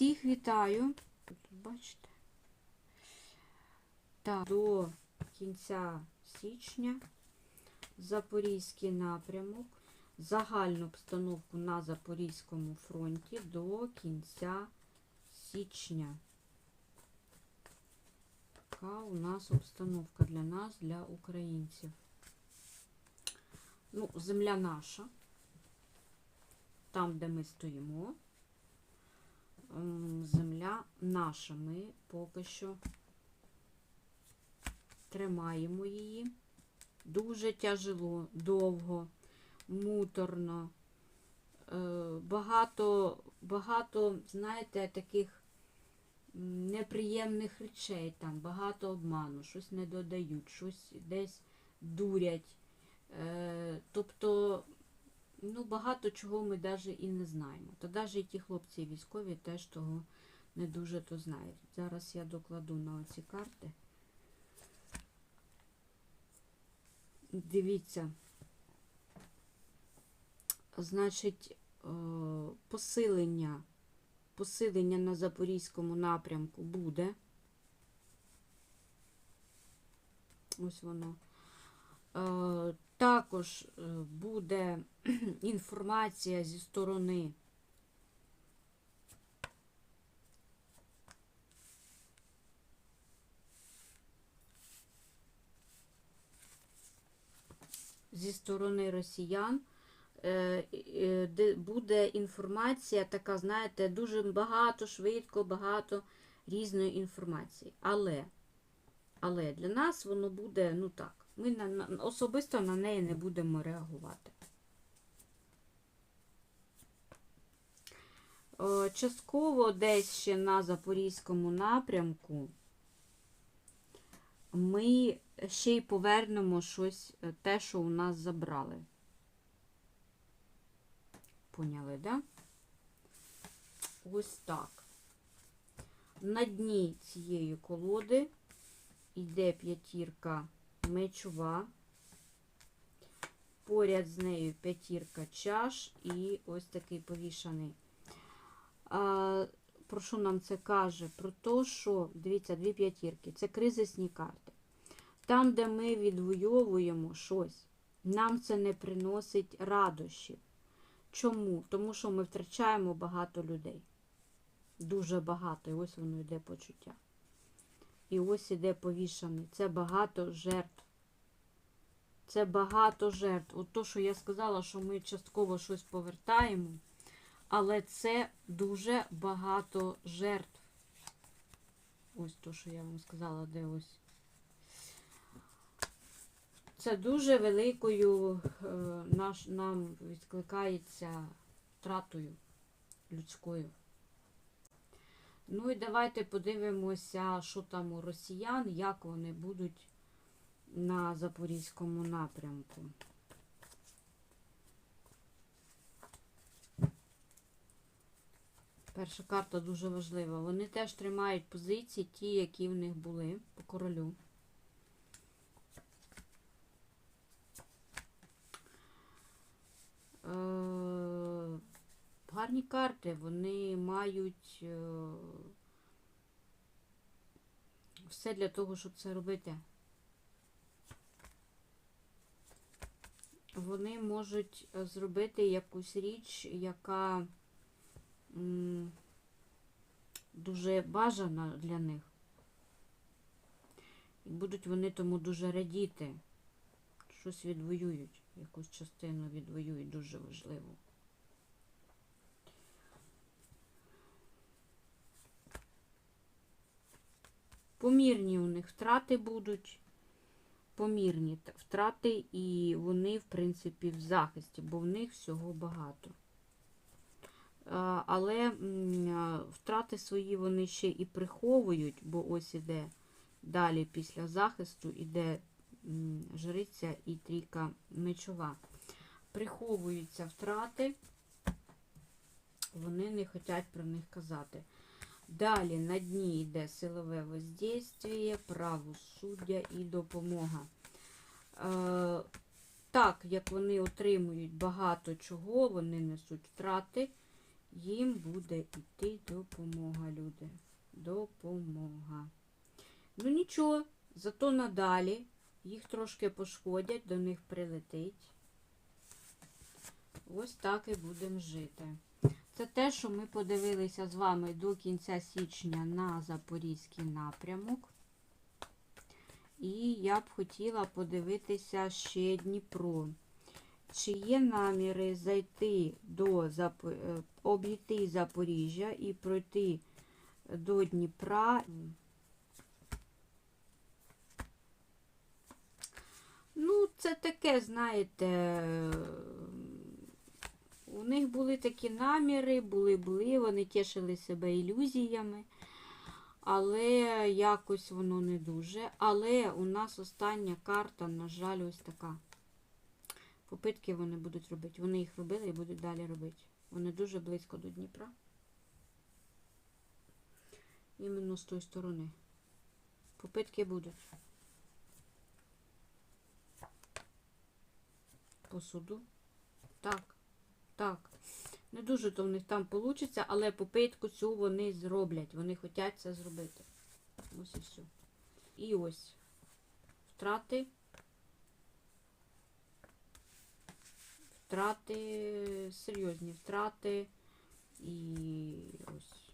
Всіх вітаю. Бачите. Так, до кінця січня Запорізький напрямок. Загальну обстановку на Запорізькому фронті до кінця січня. Така у нас обстановка для нас, для українців. Ну, земля наша. Там, де ми стоїмо. Земля наша. Ми поки що тримаємо її. Дуже тяжело, довго, муторно. Е, Багато, багато, знаєте, таких неприємних речей там, багато обману, щось не додають, щось десь дурять. Е, Тобто, ну, багато чого ми навіть і не знаємо. Та навіть і ті хлопці військові теж того не дуже то знають. Зараз я докладу на оці карти. Дивіться. Значить, е, посилення, посилення на Запорізькому напрямку буде. Ось воно. Е, Також е, буде інформація зі сторони зі сторони росіян. Е, де буде інформація така, знаєте, дуже багато, швидко, багато різної інформації. Але, але для нас воно буде, ну так, ми на, особисто на неї не будемо реагувати. Е, Частково десь ще на Запорізькому напрямку ми ще й повернемо щось, е, те, що у нас забрали. Поняли, да? Ось так. На дні цієї колоди йде п'ятірка мечова. Поряд з нею п'ятірка чаш і ось такий повішаний. А, про що нам це каже? Про те, що, дивіться, дві п'ятірки. Це кризисні карти. Там, де ми відвоюємо щось, нам це не приносить радощів. Чому? Тому що ми втрачаємо багато людей. Дуже багато. І ось воно йде почуття. І ось іде повішаний. Це багато жертв. Це багато жертв. От то, що я сказала, що ми частково щось повертаємо, але це дуже багато жертв. Ось то, що я вам сказала, де ось. Це дуже великою е, наш, нам відкликається втратою людською. Ну і давайте подивимося, що там у росіян, як вони будуть на Запорізькому напрямку. Перша карта дуже важлива. Вони теж тримають позиції, ті, які в них були по королю. Е, гарні карти, вони мають е, все для того, щоб це робити. Вони можуть зробити якусь річ, яка дуже бажана для них. І будуть вони тому дуже радіти. Щось відвоюють, якусь частину відвоюють дуже важливу. Помірні у них втрати будуть, помірні втрати, і вони, в принципі, в захисті, бо в них всього багато. Але втрати свої вони ще і приховують, бо ось іде далі після захисту іде жриця і трійка мечова. Приховуються втрати, вони не хочуть про них казати. Далі на дні йде силове воздействие, правосуддя і допомога. Е, так, як вони отримують багато чого, вони несуть втрати, їм буде йти допомога, люди. Допомога. Ну нічого, зато надалі їх трошки пошкодять, до них прилетить. Ось так і будемо жити. Це те, що ми подивилися з вами до кінця січня на Запорізький напрямок. І я б хотіла подивитися ще Дніпро. Чи є наміри зайти до е, обійти Запоріжжя і пройти до Дніпра? Ну, це таке, знаєте, у них були такі наміри, були-були, вони тішили себе ілюзіями, але якось воно не дуже. Але у нас остання карта, на жаль, ось така. Попитки вони будуть робити. Вони їх робили і будуть далі робити. Вони дуже близько до Дніпра. Іменно з тої сторони. Попитки будуть. По суду. Так, так. Не дуже то в них там вийде, але попитку цю вони зроблять. Вони хочуть це зробити. Ось і все. І ось. Втрати. Втрати, серйозні втрати. І ось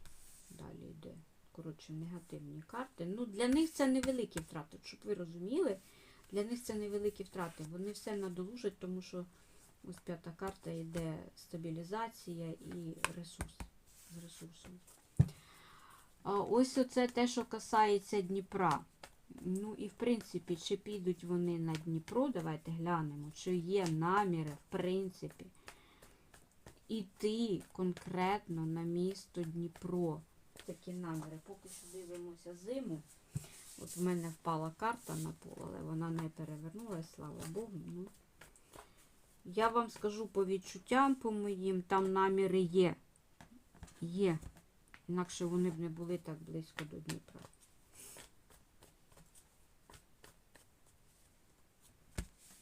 далі йде. Коротше, негативні карти. Ну, для них це невеликі втрати, щоб ви розуміли. Для них це невеликі втрати. Вони все надолужать, тому що ось п'ята карта йде стабілізація і ресурс з ресурсом. Ось оце те, що касається Дніпра. Ну і в принципі, чи підуть вони на Дніпро, давайте глянемо, чи є наміри, в принципі, іти конкретно на місто Дніпро. Такі наміри. Поки що дивимося зиму. От в мене впала карта на пол, але вона не перевернулася, слава Богу. Ну, я вам скажу по відчуттям по моїм, там наміри є. Є. Інакше вони б не були так близько до Дніпра.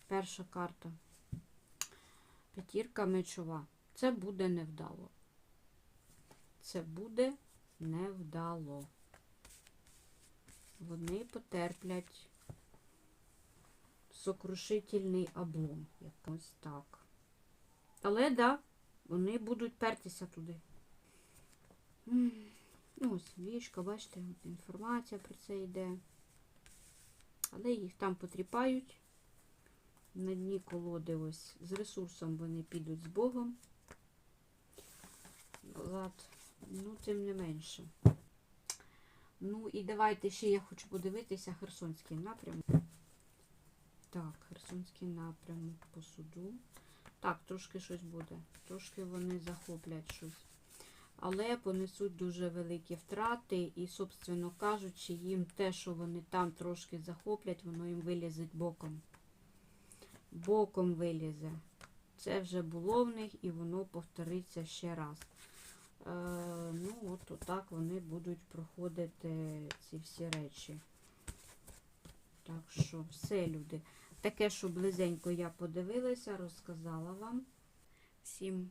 Перша карта. П'ятірка мечова. Це буде невдало. Це буде невдало. Вони потерплять сокрушительний облом. Якось так. Але, да, вони будуть пертися туди. Ну, ось вішка, бачите, інформація про це йде. Але їх там потріпають. На дні колоди ось з ресурсом вони підуть з Богом. Назад. Ну, тим не менше. Ну і давайте ще я хочу подивитися Херсонський напрямок. Так, Херсонський напрямок по суду. Так, трошки щось буде. Трошки вони захоплять щось. Але понесуть дуже великі втрати, і, собственно кажучи, їм те, що вони там трошки захоплять, воно їм вилізе боком. Боком вилізе. Це вже було в них і воно повториться ще раз. Е, ну, от отак вони будуть проходити ці всі речі. Так що, все, люди. Таке, що близенько я подивилася, розказала вам. Всім